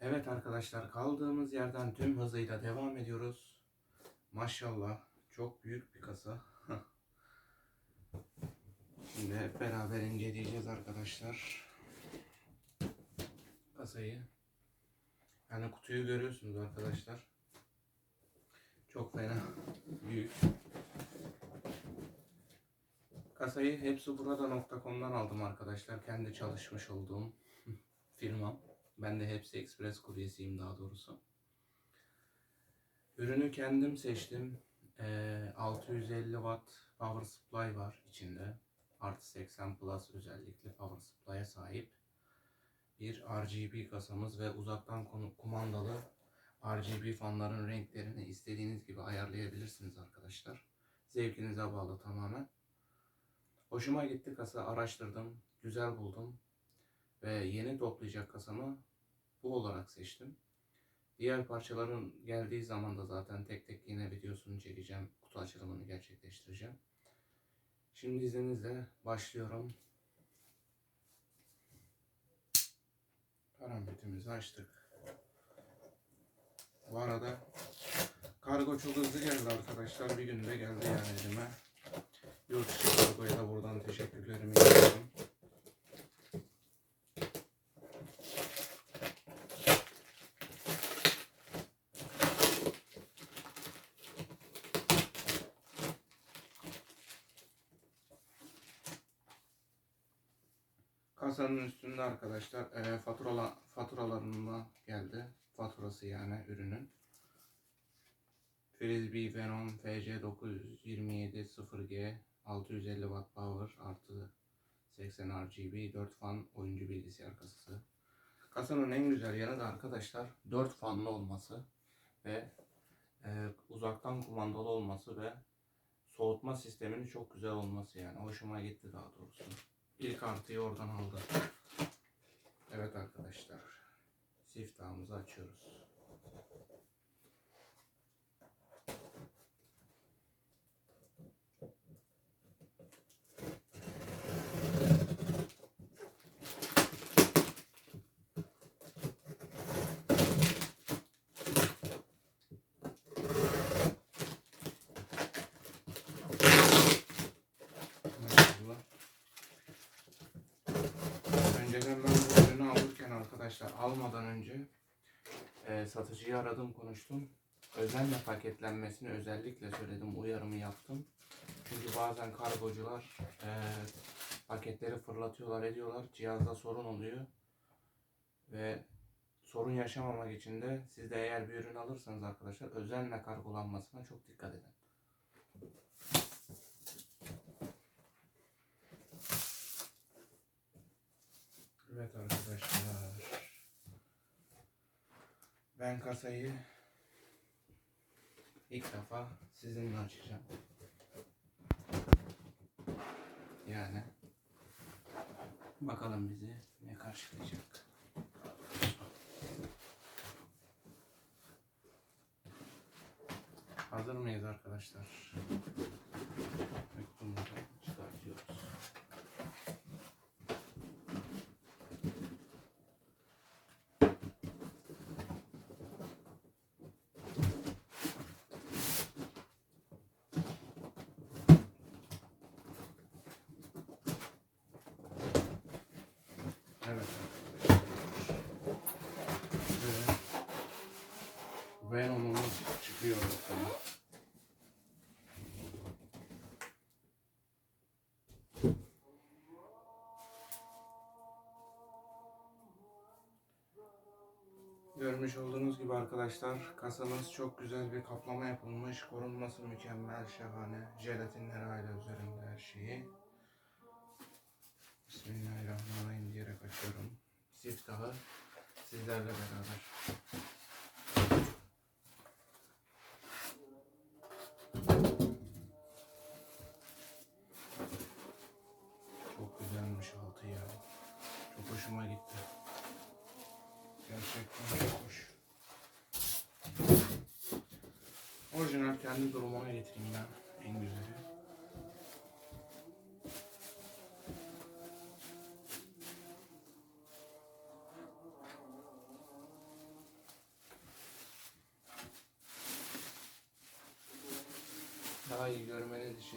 Evet arkadaşlar kaldığımız yerden tüm hızıyla devam ediyoruz. Maşallah çok büyük bir kasa. Şimdi hep beraber inceleyeceğiz arkadaşlar. Kasayı. Yani kutuyu görüyorsunuz arkadaşlar. Çok fena büyük. Kasayı hepsi burada.com'dan aldım arkadaşlar. Kendi çalışmış olduğum firmam. Ben de hepsi Express kuryesiyim daha doğrusu. Ürünü kendim seçtim. Ee, 650 watt power supply var içinde. Artı 80 plus özellikle power supply'a sahip. Bir RGB kasamız ve uzaktan kumandalı RGB fanların renklerini istediğiniz gibi ayarlayabilirsiniz arkadaşlar. Zevkinize bağlı tamamen. Hoşuma gitti kasa araştırdım. Güzel buldum. Ve yeni toplayacak kasamı bu olarak seçtim. Diğer parçaların geldiği zaman da zaten tek tek yine videosunu çekeceğim. Kutu açılımını gerçekleştireceğim. Şimdi izninizle başlıyorum. Parametremizi açtık. Bu arada kargo çok hızlı geldi arkadaşlar. Bir günde geldi yani elime. Yurt dışı kargoya da buradan teşekkürlerimi iletiyorum. Kasanın üstünde arkadaşlar e, faturala, faturalarına geldi. Faturası yani ürünün. Frisbee Venom FC 927 0G 650 Watt Power artı 80 RGB 4 fan oyuncu bilgisayar kasası. Kasanın en güzel yanı da arkadaşlar 4 fanlı olması ve e, uzaktan kumandalı olması ve soğutma sisteminin çok güzel olması yani hoşuma gitti daha doğrusu. İlk artıyı oradan aldım. Evet arkadaşlar. Siftahımızı açıyoruz. Merhaba. Önceden ben bu ürünü alırken arkadaşlar almadan önce e, satıcıyı aradım konuştum. Özenle paketlenmesini özellikle söyledim uyarımı yaptım. Çünkü bazen kargocular e, paketleri fırlatıyorlar ediyorlar cihazda sorun oluyor. Ve sorun yaşamamak için de siz de eğer bir ürün alırsanız arkadaşlar özenle kargolanmasına çok dikkat edin. Evet arkadaşlar. Ben kasayı ilk defa sizinle açacağım. Yani bakalım bizi ne karşılayacak. Hazır mıyız arkadaşlar? Mektubumuzu çıkartıyoruz. Evet. Ve Venom'umuz çıkıyor ortaya. Görmüş olduğunuz gibi arkadaşlar kasamız çok güzel bir kaplama yapılmış. Korunması mükemmel, şahane. Jelatinler hala üzerinde her şeyi. Bismillahirrahmanirrahim diyerek açıyorum. Siftahı sizlerle beraber. Çok güzelmiş altı ya. Çok hoşuma gitti. Gerçekten çok hoş. Orijinal kendi durumuna getireyim ben.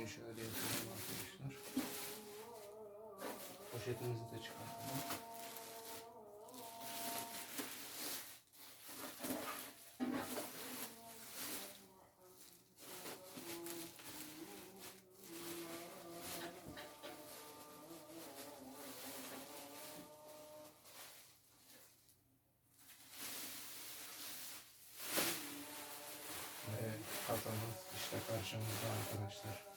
İçin şöyle yapalım arkadaşlar. Poşetimizi de çıkartalım. Ve kasamız işte karşımızda arkadaşlar.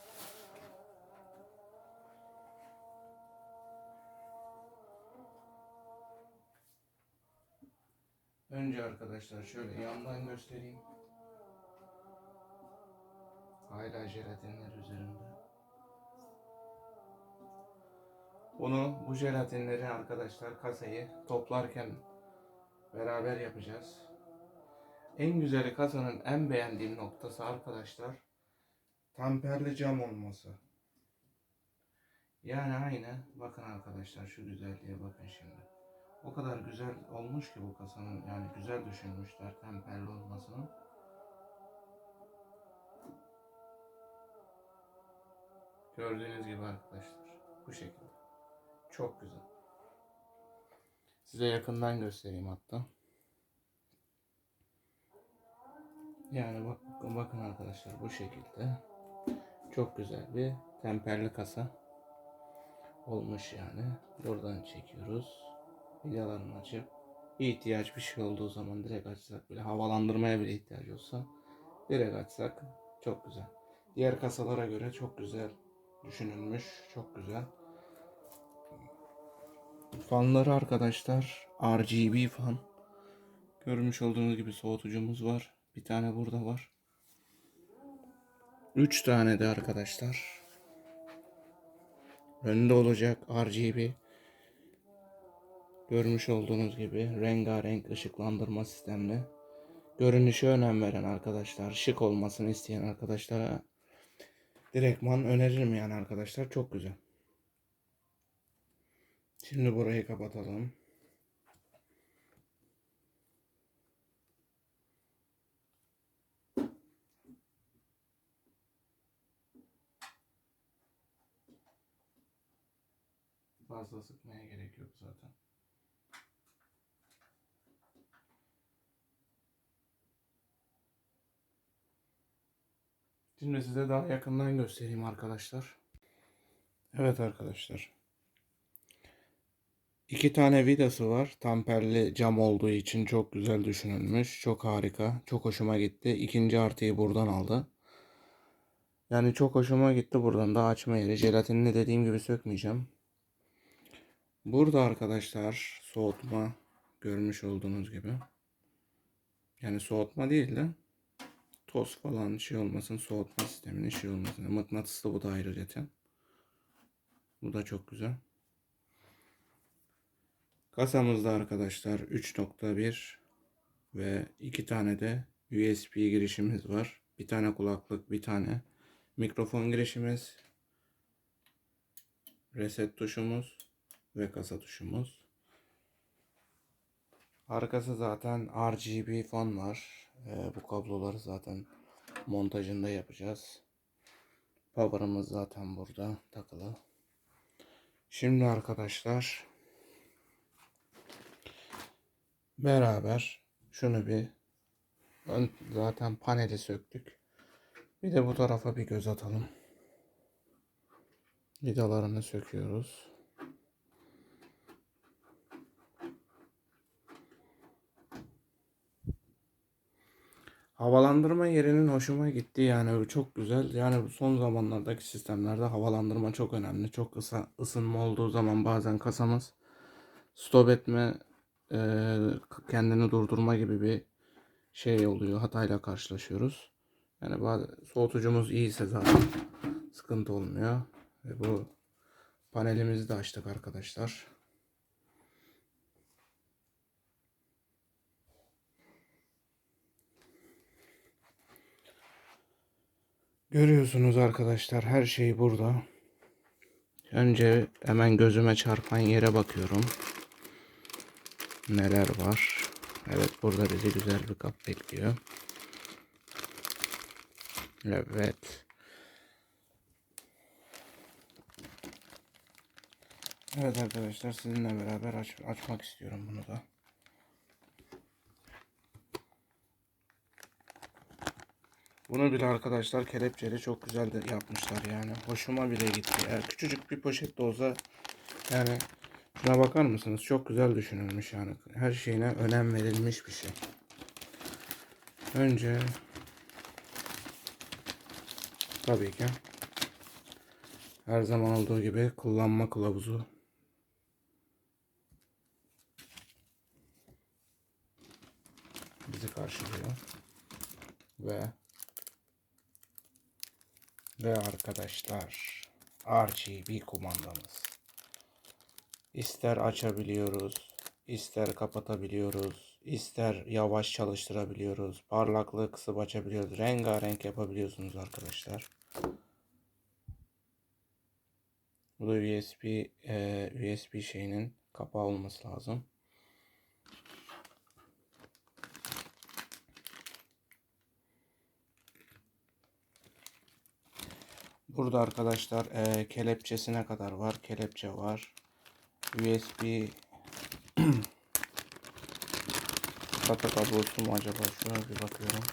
Önce arkadaşlar şöyle yandan göstereyim. Hala jelatinler üzerinde. Bunu bu jelatinleri arkadaşlar kasayı toplarken beraber yapacağız. En güzeli kasanın en beğendiğim noktası arkadaşlar tamperli cam olması. Yani aynı bakın arkadaşlar şu güzelliğe bakın şimdi. O kadar güzel olmuş ki bu kasanın yani güzel düşünmüşler temperli olmasını. Gördüğünüz gibi arkadaşlar bu şekilde. Çok güzel. Size yakından göstereyim hatta. Yani bak, bakın arkadaşlar bu şekilde. Çok güzel bir temperli kasa olmuş yani. Buradan çekiyoruz. Vidalarını açıp ihtiyaç bir şey olduğu zaman direkt açsak bile havalandırmaya bile ihtiyaç olsa direkt açsak çok güzel. Diğer kasalara göre çok güzel düşünülmüş. Çok güzel. Fanları arkadaşlar RGB fan. Görmüş olduğunuz gibi soğutucumuz var. Bir tane burada var. 3 tane de arkadaşlar. Önde olacak RGB. Görmüş olduğunuz gibi rengarenk ışıklandırma sistemli. Görünüşe önem veren arkadaşlar, şık olmasını isteyen arkadaşlara direktman öneririm yani arkadaşlar. Çok güzel. Şimdi burayı kapatalım. Fazla sıkmaya gerek yok zaten. Şimdi size daha yakından göstereyim arkadaşlar. Evet arkadaşlar. İki tane vidası var. Tamperli cam olduğu için çok güzel düşünülmüş. Çok harika. Çok hoşuma gitti. İkinci artıyı buradan aldı. Yani çok hoşuma gitti buradan da açma yeri. Jelatinini dediğim gibi sökmeyeceğim. Burada arkadaşlar soğutma görmüş olduğunuz gibi. Yani soğutma değil de toz falan şey olmasın soğutma sisteminin şey olmasın. Mıknatıslı bu da ayrıca. Bu da çok güzel. Kasamızda arkadaşlar 3.1 ve iki tane de USB girişimiz var. Bir tane kulaklık, bir tane mikrofon girişimiz, reset tuşumuz ve kasa tuşumuz. Arkası zaten RGB fon var. Ee, bu kabloları zaten montajında yapacağız. Power'ımız zaten burada takılı. Şimdi arkadaşlar beraber şunu bir ön, zaten paneli söktük. Bir de bu tarafa bir göz atalım. Vidalarını söküyoruz. Havalandırma yerinin hoşuma gitti yani çok güzel. Yani son zamanlardaki sistemlerde havalandırma çok önemli. Çok ısa, ısınma olduğu zaman bazen kasamız stop etme, e, kendini durdurma gibi bir şey oluyor. Hatayla karşılaşıyoruz. Yani bazı soğutucumuz iyiyse zaten sıkıntı olmuyor. Ve bu panelimizi de açtık arkadaşlar. Görüyorsunuz arkadaşlar her şey burada. Önce hemen gözüme çarpan yere bakıyorum. Neler var? Evet burada bizi güzel bir kap bekliyor. Evet. Evet arkadaşlar sizinle beraber aç açmak istiyorum bunu da. Bunu bile arkadaşlar kelepçeli çok güzel de yapmışlar yani. Hoşuma bile gitti. Eğer küçücük bir poşet de olsa yani şuna bakar mısınız? Çok güzel düşünülmüş yani. Her şeyine önem verilmiş bir şey. Önce tabii ki her zaman olduğu gibi kullanma kılavuzu bizi karşılıyor. Ve ve arkadaşlar RGB kumandamız. İster açabiliyoruz, ister kapatabiliyoruz, ister yavaş çalıştırabiliyoruz, parlaklığı kısıp açabiliyoruz, rengarenk yapabiliyorsunuz arkadaşlar. Bu da USB e, USB şeyinin kapağı olması lazım. Burada arkadaşlar e, kelepçesine kadar var. Kelepçe var. USB SATA kablosu mu acaba? Şuna bir bakıyorum.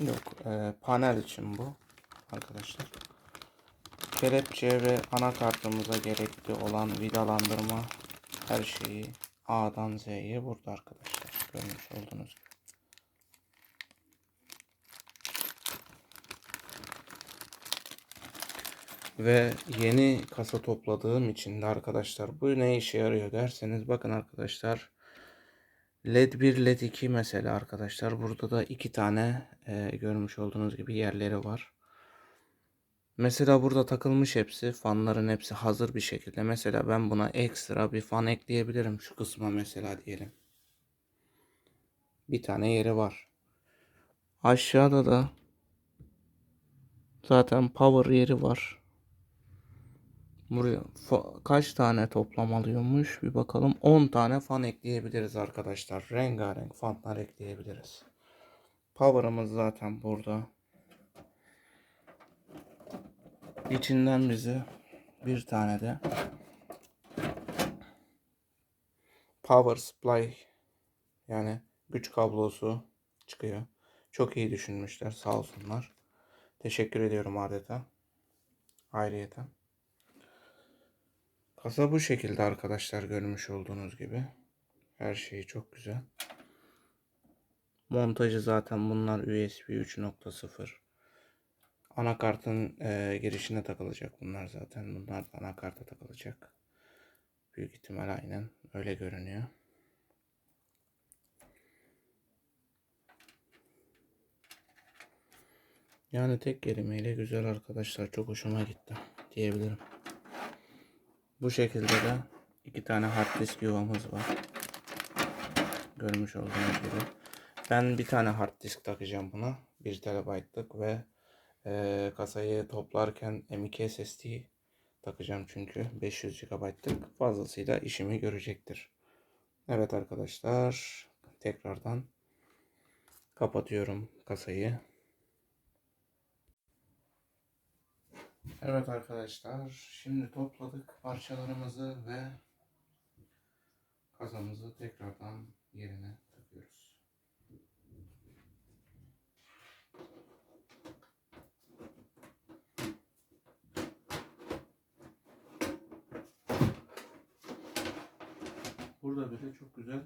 Yok. E, panel için bu. Arkadaşlar. Kelepçe ve anakartımıza gerekli olan vidalandırma her şeyi A'dan Z'ye burada arkadaşlar. Görmüş olduğunuz gibi. Ve yeni kasa topladığım için de arkadaşlar bu ne işe yarıyor derseniz bakın arkadaşlar LED 1 LED 2 mesela arkadaşlar burada da iki tane e, görmüş olduğunuz gibi yerleri var. Mesela burada takılmış hepsi fanların hepsi hazır bir şekilde. Mesela ben buna ekstra bir fan ekleyebilirim şu kısma mesela diyelim. Bir tane yeri var. Aşağıda da zaten power yeri var. Buraya kaç tane toplam alıyormuş bir bakalım. 10 tane fan ekleyebiliriz arkadaşlar. Rengarenk fanlar ekleyebiliriz. Power'ımız zaten burada. İçinden bize bir tane de power supply yani güç kablosu çıkıyor. Çok iyi düşünmüşler sağ olsunlar. Teşekkür ediyorum adeta. Ayrıyeten. Kasa bu şekilde arkadaşlar görmüş olduğunuz gibi. Her şey çok güzel. Montajı zaten bunlar USB 3.0. Anakartın e, girişine takılacak bunlar zaten. Bunlar anakarta takılacak. Büyük ihtimal aynen öyle görünüyor. Yani tek kelimeyle güzel arkadaşlar. Çok hoşuma gitti diyebilirim. Bu şekilde de iki tane hard disk yuvamız var. Görmüş olduğunuz gibi. Ben bir tane hard disk takacağım buna. 1 TB'lık ve e, kasayı toplarken M.2 SSD takacağım çünkü 500 GB'lık fazlasıyla işimi görecektir. Evet arkadaşlar tekrardan kapatıyorum kasayı. Evet arkadaşlar şimdi topladık parçalarımızı ve kazamızı tekrardan yerine takıyoruz. Burada bile çok güzel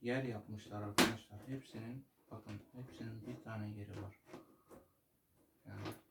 yer yapmışlar arkadaşlar. Hepsinin bakın hepsinin bir tane yeri var. Yani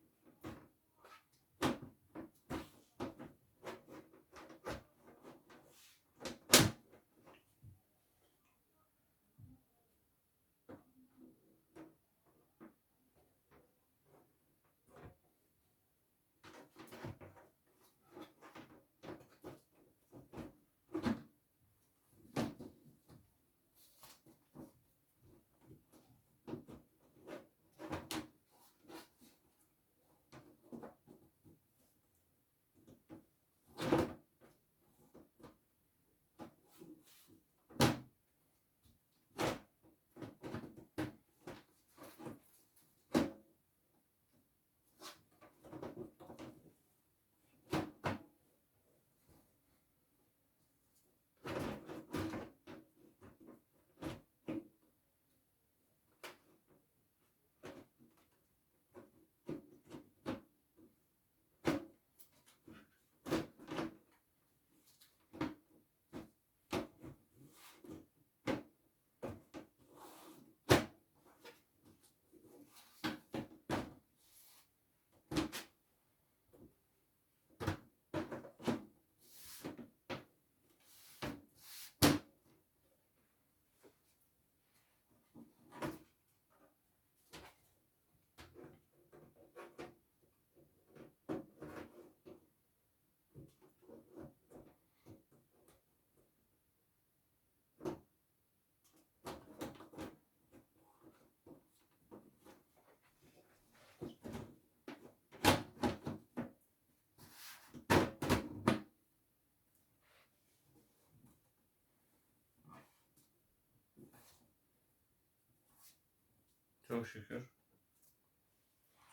Çok şükür.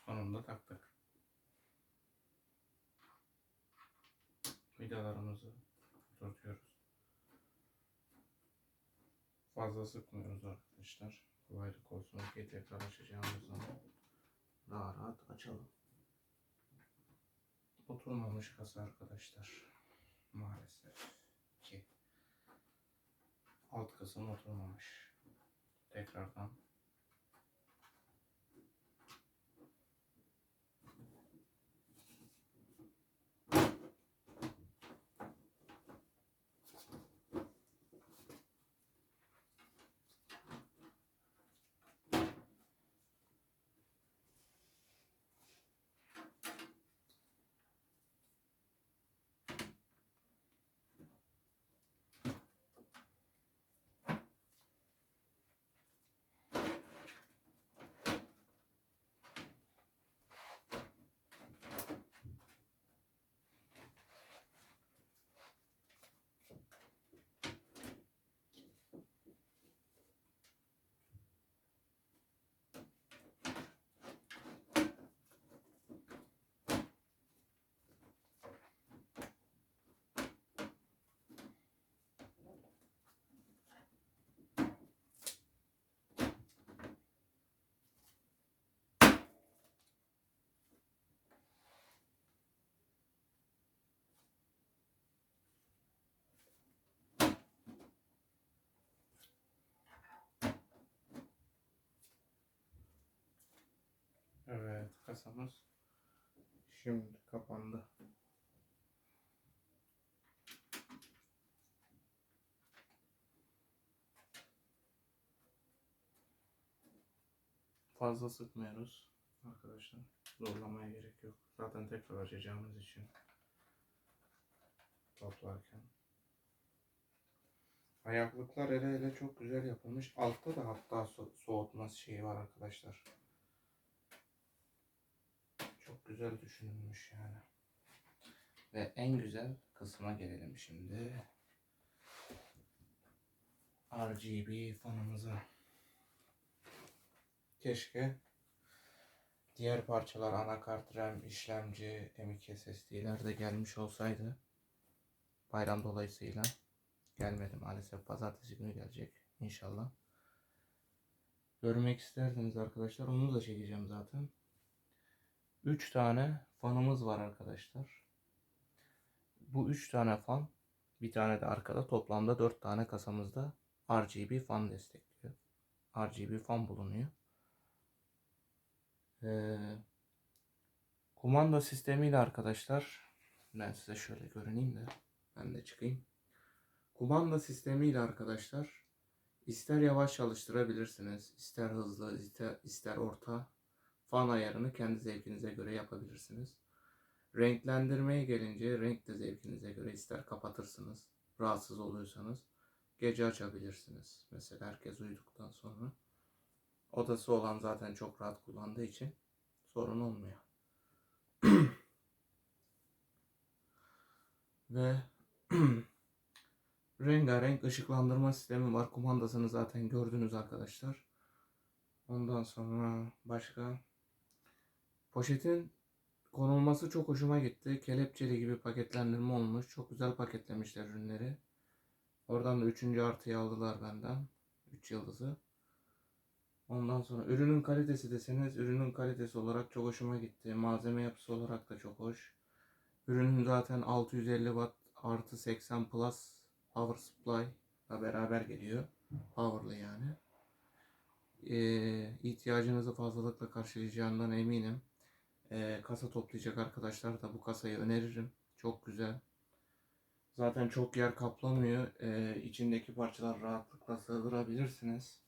Sonunda taktık. Vidalarımızı oturtuyoruz. Fazla sıkmıyoruz arkadaşlar. Kolaylık olsun diye tekrar açacağımız zaman daha rahat açalım. Oturmamış kasa arkadaşlar. Maalesef ki alt kısım oturmamış. Tekrardan Evet kasamız şimdi kapandı. Fazla sıkmıyoruz arkadaşlar. Zorlamaya gerek yok. Zaten tekrar açacağımız için toplarken. Ayaklıklar ele ele çok güzel yapılmış. Altta da hatta so- soğutma şeyi var arkadaşlar. Çok güzel düşünülmüş yani. Ve en güzel kısma gelelim şimdi. RGB fanımıza. Keşke diğer parçalar anakart, RAM, işlemci, M.2 SSD'ler de gelmiş olsaydı. Bayram dolayısıyla gelmedi maalesef. Pazartesi günü gelecek inşallah. Görmek isterdiniz arkadaşlar. Onu da çekeceğim zaten. 3 tane fanımız var arkadaşlar. Bu 3 tane fan, bir tane de arkada toplamda 4 tane kasamızda RGB fan destekliyor. RGB fan bulunuyor. Ee, kumanda sistemiyle arkadaşlar ben size şöyle görüneyim de ben de çıkayım. Kumanda sistemiyle arkadaşlar ister yavaş çalıştırabilirsiniz, ister hızlı, ister, ister orta fan ayarını kendi zevkinize göre yapabilirsiniz. Renklendirmeye gelince renk de zevkinize göre ister kapatırsınız, rahatsız oluyorsanız gece açabilirsiniz. Mesela herkes uyuduktan sonra. Odası olan zaten çok rahat kullandığı için sorun olmuyor. Ve rengarenk ışıklandırma sistemi var. Kumandasını zaten gördünüz arkadaşlar. Ondan sonra başka poşetin konulması çok hoşuma gitti. Kelepçeli gibi paketlendirme olmuş. Çok güzel paketlemişler ürünleri. Oradan da 3. artıyı aldılar benden. 3 yıldızı. Ondan sonra ürünün kalitesi deseniz ürünün kalitesi olarak çok hoşuma gitti. Malzeme yapısı olarak da çok hoş. Ürünün zaten 650 watt artı 80 plus power supply ile beraber geliyor. Powerlı yani. Ee, ihtiyacınızı fazlalıkla karşılayacağından eminim. Ee, kasa toplayacak arkadaşlar da bu kasayı öneririm. Çok güzel. Zaten çok yer kaplamıyor. Ee, içindeki parçalar rahatlıkla sığdırabilirsiniz.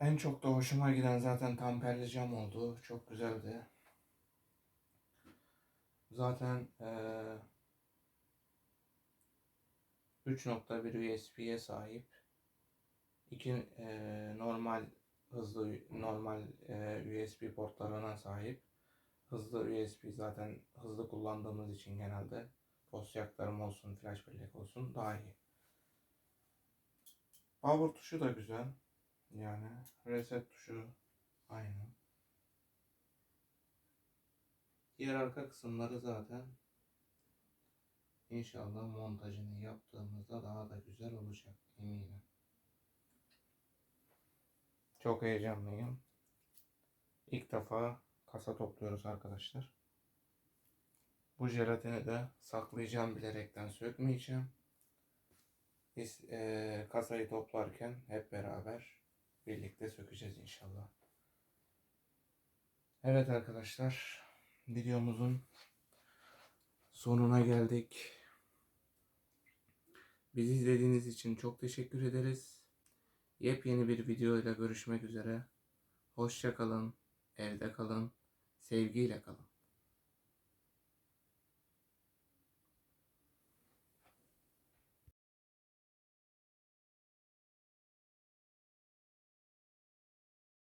En çok da hoşuma giden zaten tamperli cam oldu. Çok güzeldi. Zaten eee 3.1 USB'ye sahip. İki eee, normal hızlı normal eee, USB portlarına sahip. Hızlı USB zaten hızlı kullandığımız için genelde dosya olsun, flash bellek olsun daha iyi. Power tuşu da güzel. Yani reset tuşu aynı. Diğer arka kısımları zaten inşallah montajını yaptığımızda daha da güzel olacak eminim. Çok heyecanlıyım. İlk defa kasa topluyoruz arkadaşlar. Bu jelatini de saklayacağım bilerekten sökmeyeceğim. Biz eee, kasayı toplarken hep beraber birlikte sökeceğiz inşallah. Evet arkadaşlar, videomuzun sonuna geldik. Bizi izlediğiniz için çok teşekkür ederiz. Yepyeni bir video ile görüşmek üzere. Hoşça kalın, evde kalın, sevgiyle kalın.